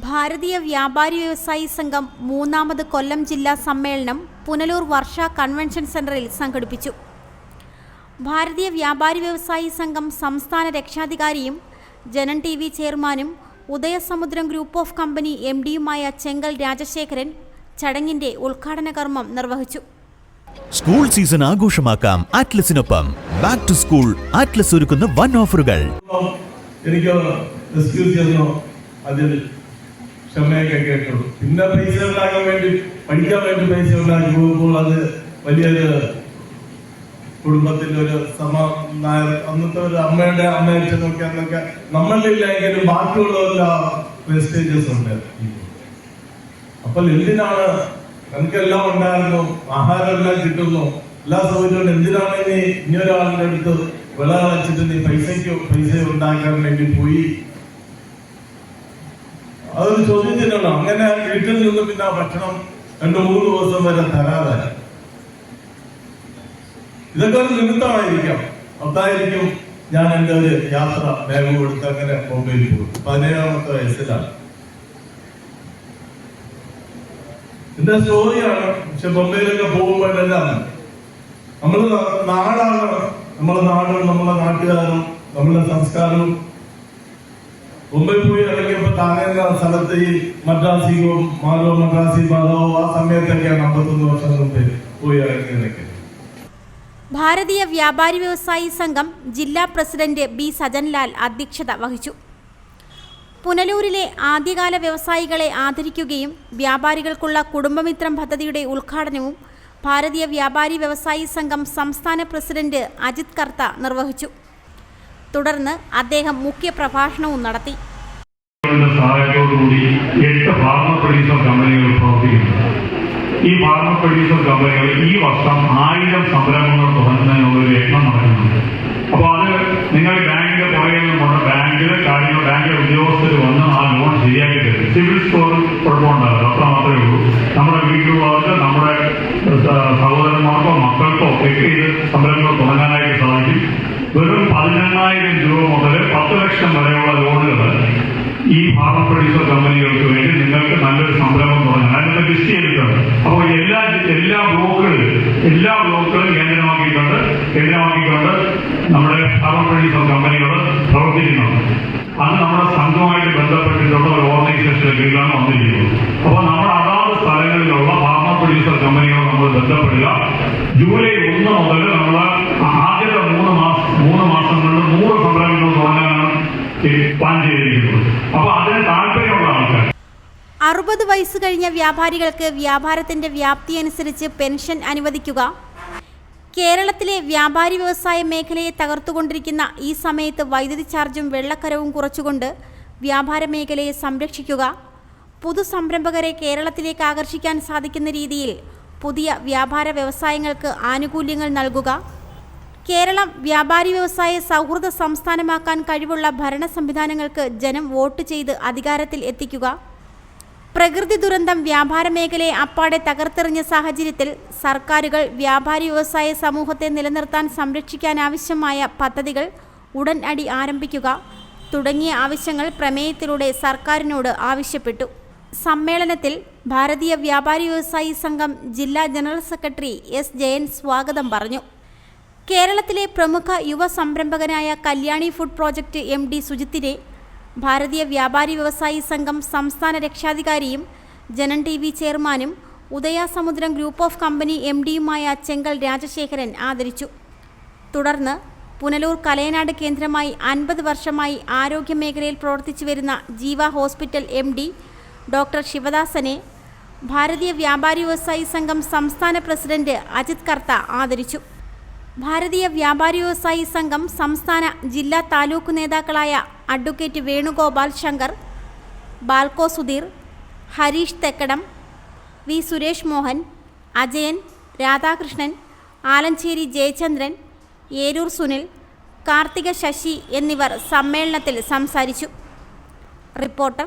ഭാരതീയ വ്യാപാരി വ്യവസായി സംഘം മൂന്നാമത് കൊല്ലം ജില്ലാ സമ്മേളനം പുനലൂർ വർഷ കൺവെൻഷൻ സെന്ററിൽ സംഘടിപ്പിച്ചു. ഭാരതീയ വ്യാപാരി വ്യവസായി സംഘം സംസ്ഥാന രക്ഷാധികാരിയും ജനൻ ടി വി ചെയർമാനും Udayasamudram group of company M ഡിയുമായ Chenkal Rajasekharan ചടങ്ങിന്റെ ഉദ്ഘാടന കർമ്മം നിർവഹിച്ചു. സ്കൂൾ സീസൺ ആഘോഷമാക്കാം ആറ്റ്ലസിനൊപ്പം ബാക്ക് ടു സ്കൂൾ ആറ്റ്ലസ് ഒരുക്കുന്ന വൺ ഓഫറുകൾ. എനിക്ക് എക്സ്ക്യൂസ് ചെയ്യുന്നു? അതിൽ ക്ഷമയൊക്കെ കേട്ടുള്ളൂ പിന്നെ പൈസ ഉണ്ടാക്കാൻ വേണ്ടി പഠിക്കാൻ വേണ്ടി പൈസ ഉണ്ടാക്കി പോകുമ്പോൾ അത് വലിയൊരു കുടുംബത്തിന്റെ ഒരു സമ അന്നത്തെ ഒരു അമ്മയുടെ അമ്മയുടെ നോക്കി അന്നൊക്കെ നമ്മളില്ലെങ്കിലും വേസ്റ്റേജസ് ഉണ്ട്. അപ്പോൾ എന്തിനാണ് നമുക്കെല്ലാം ഉണ്ടായിരുന്നു? ആഹാരം എല്ലാം കിട്ടുന്നു. എല്ലാ സൗകര്യവും എന്തിനാണ് നീ ഇനി ഒരാളുടെ അടുത്ത് വിള വെച്ചിട്ട് നീ പൈസയ്ക്ക് പൈസ ഉണ്ടാക്കാൻ വേണ്ടി പോയി? അതൊരു ചോദ്യം ചെയ്യണം അങ്ങനെ വീട്ടിൽ നിന്ന് പിന്നെ ഭക്ഷണം രണ്ടു മൂന്ന് ദിവസം വരെ തരാതെ ഇതൊക്കെ ഒരു നിമിത്തമായിരിക്കാം. അതായിരിക്കും ഞാൻ എന്റെ ഒരു യാത്ര ബാഗ് കൊടുത്ത് അങ്ങനെ ബോംബെയിൽ പോകും പതിനേഴാമത്തെ വയസ്സിലാണ്. എന്റെ സ്റ്റോറിയാണ്. പക്ഷെ ബോംബെയിലൊക്കെ പോകുമ്പോഴെല്ലാം നമ്മൾ നാടാണ്. നമ്മളെ നാടും നമ്മളെ നാട്ടുകാരും നമ്മളെ സംസ്കാരവും മുംബൈ പോയി ഇറങ്ങിയപ്പോ താനെ എന്ന സ്ഥലത്ത് ഈ മദ്രാസിയോ മാലോ മദ്രാസി മാധവോ ആ സമയത്തൊക്കെയാണ് അമ്പത്തൊന്ന് വർഷം മുമ്പ് പോയി ഇറങ്ങിയതൊക്കെ. ഭാരതീയ വ്യാപാരി വ്യവസായി സംഘം ജില്ലാ പ്രസിഡന്റ് ബി സജൻലാൽ അധ്യക്ഷത വഹിച്ചു. പുനലൂരിലെ ആദ്യകാല വ്യവസായികളെ ആദരിക്കുകയും വ്യാപാരികൾക്കുള്ള കുടുംബമിത്രം പദ്ധതിയുടെ ഉദ്ഘാടനവും ഭാരതീയ വ്യാപാരി വ്യവസായി സംഘം സംസ്ഥാന പ്രസിഡന്റ് അജിത് കർത്ത നിർവഹിച്ചു. തുടർന്ന് അദ്ദേഹം നടത്തി. പ്രൊഡ്യൂസർ കമ്പനികൾ പ്രവർത്തിക്കുന്നു. ഈ ഫാർമ പ്രൊഡ്യൂസർ കമ്പനികൾ ഈ വർഷം ആയിരം സംരംഭങ്ങൾ തുടങ്ങുന്നതിനുള്ള ഒരു യജ്ഞം നടക്കുന്നുണ്ട്. അപ്പോൾ അത് നിങ്ങൾ ബാങ്കിന്റെ പുറകെ ബാങ്കിലെ കാര്യങ്ങൾ ബാങ്കിലെ ഉദ്യോഗസ്ഥർ വന്ന് ആ ലോൺ ശരിയാക്കി തരും. സിവിൽ സ്കോർ കുഴപ്പമുണ്ടാവില്ല. വെറും പതിനെണ്ണായിരം രൂപ മുതൽ പത്ത് ലക്ഷം വരെയുള്ള ലോണുകൾ ഈ ഭാരം പ്രൊഡ്യൂസർ കമ്പനികൾക്ക് വേണ്ടി നിങ്ങൾക്ക് നല്ലൊരു സംരംഭം തുടങ്ങാൻ അതിനകത്ത് ലിസ്റ്റ് ചെയ്തിട്ടുണ്ട്. അപ്പോൾ എല്ലാ എല്ലാ ബ്ലോക്കുകളിലും എല്ലാ ബ്ലോക്കുകളും കേന്ദ്രമാക്കിയിട്ടുണ്ട്. കേന്ദ്രമാക്കിക്കൊണ്ട് നമ്മുടെ ഭാരം പ്രൊഡ്യൂസർ കമ്പനികൾ പ്രവർത്തിക്കുന്നുണ്ട്. അത് നമ്മുടെ സംഘമായിട്ട് ബന്ധപ്പെട്ടിട്ടുള്ള ഒരു ഓർഗനൈസേഷന്റെ കീഴിലാണ് വന്നിരിക്കുന്നത്. അപ്പോൾ നമ്മുടെ അതാത് സ്ഥലങ്ങളിലുള്ള ഫാർമ പ്രൊഡ്യൂസർ കമ്പനികൾ നമ്മൾ ബന്ധപ്പെടുക. ജൂലൈ ഒന്ന് മുതൽ നമ്മൾ ആദ്യത്തെ മൂന്ന് മാസം മൂന്ന് മാസങ്ങളിൽ നൂറ് സംരംഭങ്ങൾ തുടങ്ങാനാണ് അറുപത് വയസ്സ് കഴിഞ്ഞ വ്യാപാരികൾക്ക് വ്യാപാരത്തിന്റെ വ്യാപ്തി അനുസരിച്ച് പെൻഷൻ അനുവദിക്കുക. കേരളത്തിലെ വ്യാപാരി വ്യവസായ മേഖലയെ തകർത്തുകൊണ്ടിരിക്കുന്ന ഈ സമയത്ത് വൈദ്യുതി ചാർജും വെള്ളക്കരവും കുറച്ചുകൊണ്ട് വ്യാപാര മേഖലയെ സംരക്ഷിക്കുക. പുതു സംരംഭകരെ കേരളത്തിലേക്ക് ആകർഷിക്കാൻ സാധിക്കുന്ന രീതിയിൽ പുതിയ വ്യാപാര വ്യവസായങ്ങൾക്ക് ആനുകൂല്യങ്ങൾ നൽകുക. കേരളം വ്യാപാരി വ്യവസായ സൗഹൃദ സംസ്ഥാനമാക്കാൻ കഴിവുള്ള ഭരണ സംവിധാനങ്ങൾക്ക് ജനം വോട്ട് ചെയ്ത് അധികാരത്തിൽ എത്തിക്കുക. പ്രകൃതി ദുരന്തം വ്യാപാര മേഖലയെ അപ്പാടെ തകർത്തെറിഞ്ഞ സാഹചര്യത്തിൽ സർക്കാരുകൾ വ്യാപാരി വ്യവസായ സമൂഹത്തെ നിലനിർത്താൻ സംരക്ഷിക്കാനാവശ്യമായ പദ്ധതികൾ ഉടൻ അടി ആരംഭിക്കുക. തുടങ്ങിയ ആവശ്യങ്ങൾ പ്രമേയത്തിലൂടെ സർക്കാരിനോട് ആവശ്യപ്പെട്ടു. സമ്മേളനത്തിൽ ഭാരതീയ വ്യാപാരി വ്യവസായി സംഘം ജില്ലാ ജനറൽ സെക്രട്ടറി എസ് ജയൻ സ്വാഗതം പറഞ്ഞു. കേരളത്തിലെ പ്രമുഖ യുവ സംരംഭകനായ Kalyani food project M D സുജിത്തിനെ Bharatiya Vyapari വ്യവസായി സംഘം സംസ്ഥാന രക്ഷാധികാരിയും ജനൻ ടി വി ചെയർമാനും Udayasamudram group of company M ഡിയുമായ Chenkal Rajasekharan ആദരിച്ചു. തുടർന്ന് പുനലൂർ കലയനാട് കേന്ദ്രമായി അൻപത് വർഷമായി ആരോഗ്യ മേഖലയിൽ പ്രവർത്തിച്ചു വരുന്ന Jeeva hospital M D doctor ശിവദാസനെ Bharatiya Vyapari വ്യവസായി സംഘം സംസ്ഥാന പ്രസിഡന്റ് അജിത് കർത്ത ആദരിച്ചു. ഭാരതീയ വ്യാപാരി വ്യവസായി സംഘം സംസ്ഥാന ജില്ലാ താലൂക്ക് നേതാക്കളായ അഡ്വക്കേറ്റ് വേണുഗോപാൽ ശങ്കർ ബാൽക്കോ സുധീർ ഹരീഷ് തെക്കടം വി സുരേഷ് മോഹൻ അജയൻ രാധാകൃഷ്ണൻ ആലഞ്ചേരി ജയചന്ദ്രൻ ഏരൂർ സുനിൽ കാർത്തിക ശശി എന്നിവർ സമ്മേളനത്തിൽ സംസാരിച്ചു. Reporter